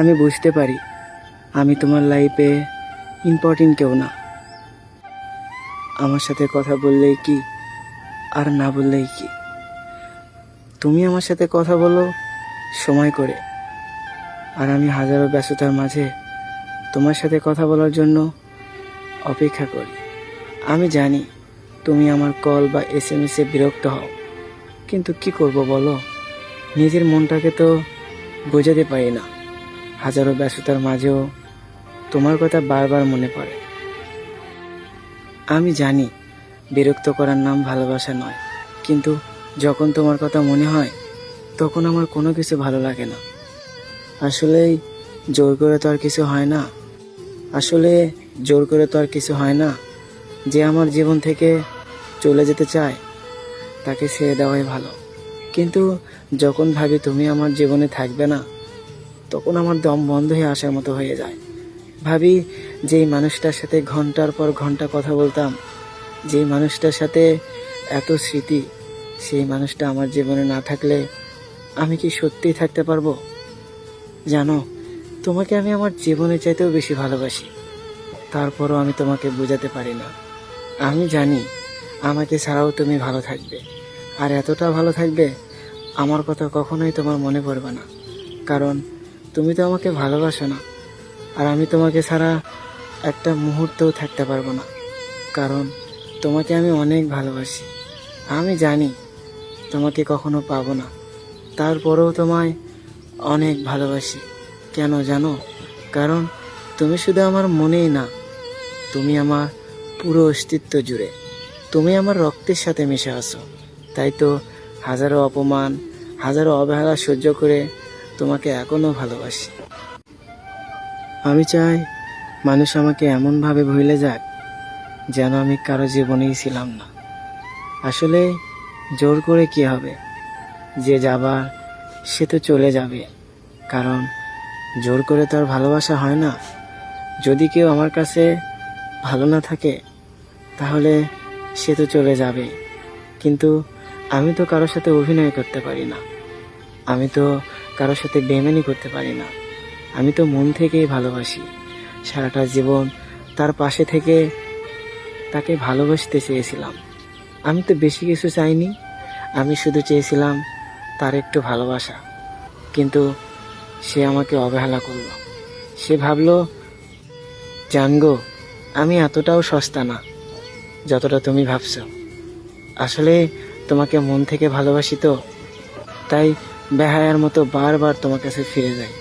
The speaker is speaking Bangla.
আমি বুঝতে পারি। আমি তোমার লাইফে ইম্পর্টেন্ট কেউ না। আমার সাথে কথা বললেই কি, আর না বললেই কি? তুমি আমার সাথে কথা বলো সময় করে। আর আমি হাজারো ব্যস্ততার মাঝে তোমার সাথে কথা বলার জন্য অপেক্ষা করি। আমি জানি তুমি আমার কল বা এস এম এসে বিরক্ত হও, কিন্তু কি করব বলো? নিজের মনটাকে তো বোঝাতে পারি না। হাজারো ব্যস্ততার মাঝেও তোমার কথা বারবার মনে পড়ে। আমি জানি বিরক্ত করার নাম ভালোবাসা নয়, কিন্তু যখন তোমার কথা মনে হয়, তখন আমার কোনো কিছু ভালো লাগে না। আসলেই জোর করে তো আর কিছু হয় না। আসলে জোর করে তো আর কিছু হয় না। যে আমার জীবন থেকে চলে যেতে চায়, তাকে ছেড়ে দেওয়াই ভালো। কিন্তু যখন ভাবি তুমি আমার জীবনে থাকবে না তখন আমার দম বন্ধ হয়ে আসার মতো হয়ে যায়। ভাবি, যেই মানুষটার সাথে ঘণ্টার পর ঘণ্টা কথা বলতাম, যেই মানুষটার সাথে এত স্মৃতি, সেই মানুষটা আমার জীবনে না থাকলে আমি কি সত্যিই থাকতে পারব? জানো, তোমাকে আমি আমার জীবনের চাইতেও বেশি ভালোবাসি। তারপরও আমি তোমাকে বোঝাতে পারি না। আমি জানি, আমাকে ছাড়াও তুমি ভালো থাকবে। আর এতটা ভালো থাকবে, আমার কথা কখনোই তোমার মনে পড়বে না। কারণ তুমি তো আমাকে ভালোবাসো না। আর আমি তোমাকে ছাড়া একটা মুহূর্তও থাকতে পারব না। কারণ তোমাকে আমি অনেক ভালোবাসি। আমি জানি তোমাকে কখনো পাবো না। তারপরেও তোমায় অনেক ভালোবাসি। কেন জানো? কারণ তুমি শুধু আমার মনেই না, তুমি আমার পুরো অস্তিত্ব জুড়ে। তুমি আমার রক্তের সাথে মিশে আসো তাই তো হাজারো অপমান, হাজারো অবহেলা সহ্য করে তোমাকে এখনও ভালোবাসি। আমি চাই মানুষ আমাকে এমনভাবে ভুলে যাক যেন আমি কারও জীবনেই ছিলাম না। আসলে জোর করে কি হবে? যে যাবার, সে তো চলে যাবে। কারণ জোর করে তো আর ভালোবাসা হয় না। যদি কেউ আমার কাছে ভালো না থাকে, তাহলে সে তো চলে যাবে। কিন্তু আমি তো কারোর সাথে অভিনয় করতে পারি না। আমি তো কারোর সাথে বেমানি করতে পারি না। আমি তো মন থেকেই ভালোবাসি। সারাটা জীবন তার পাশে থেকে তাকে ভালোবাসতে চেয়েছিলাম। আমি তো বেশি কিছু চাইনি। আমি শুধু চেয়েছিলাম তার একটু ভালোবাসা। কিন্তু সে আমাকে অবহেলা করল। সে ভাবল জানগো আমি এতটাও সস্তা না, যতটা তুমি ভাবছ। আসলে তোমাকে মন থেকে ভালোবাসি তো। তাই বেহায়ার মতো বারবার তোমার কাছে ফিরে যাই